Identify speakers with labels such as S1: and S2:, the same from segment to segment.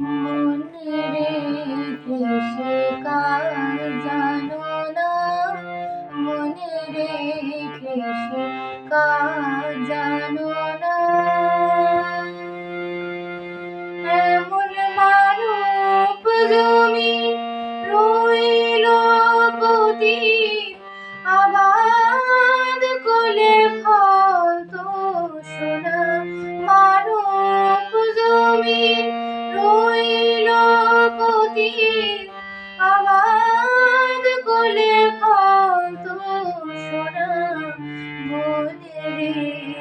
S1: মনে রেখে সে জানো না? মনে রেখে সে কাজ জানো না? এমন মানব জমি রইল পতি আবাদ কোলে ফল তো সোনা। মানব জমি রইল পতি আবাদ কোলে ফল সোনা মনে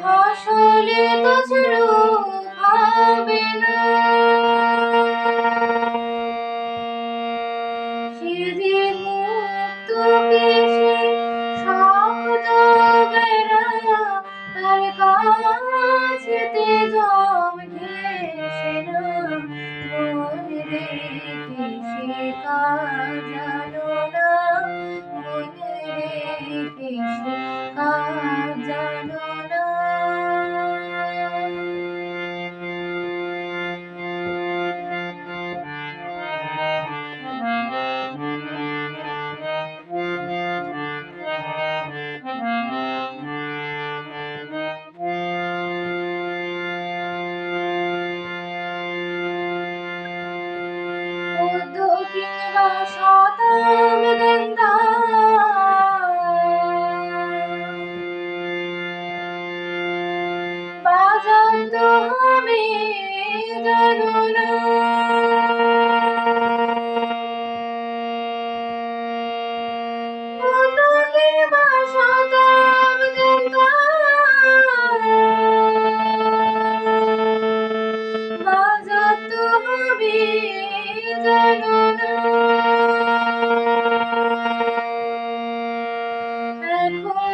S1: ফসলে তো শুরু হবে না সে মুক্ত কেশে শক্ত বেড়া তার কাছেতে জম ঘেসে না, মনে রে সে কাজ জানো না, মনে রেখে সে কাজ বাজান্ত হবে জানো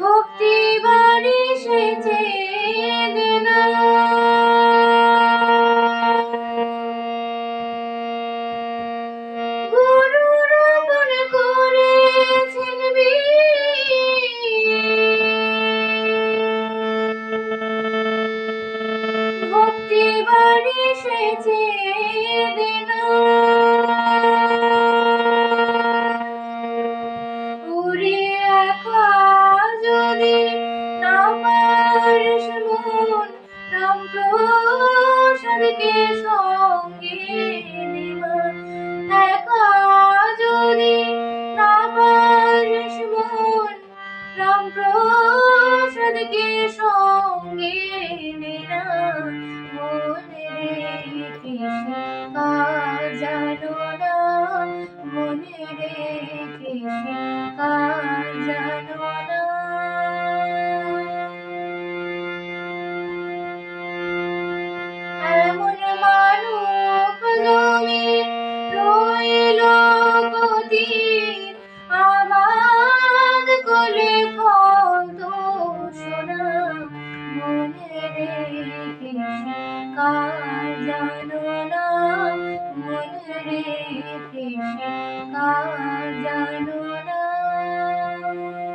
S1: ভক্তি বাড়ি সেচে উড়ে একা যদি না পারিস মন রাম প্রসাদকে সঙ্গে রেখে জানো না? মনে রেখে কাজ জানো না? এমন জমি রইল পতিত আমার কোলে কত সোনা? মনে রেখে কার জানো না মন রে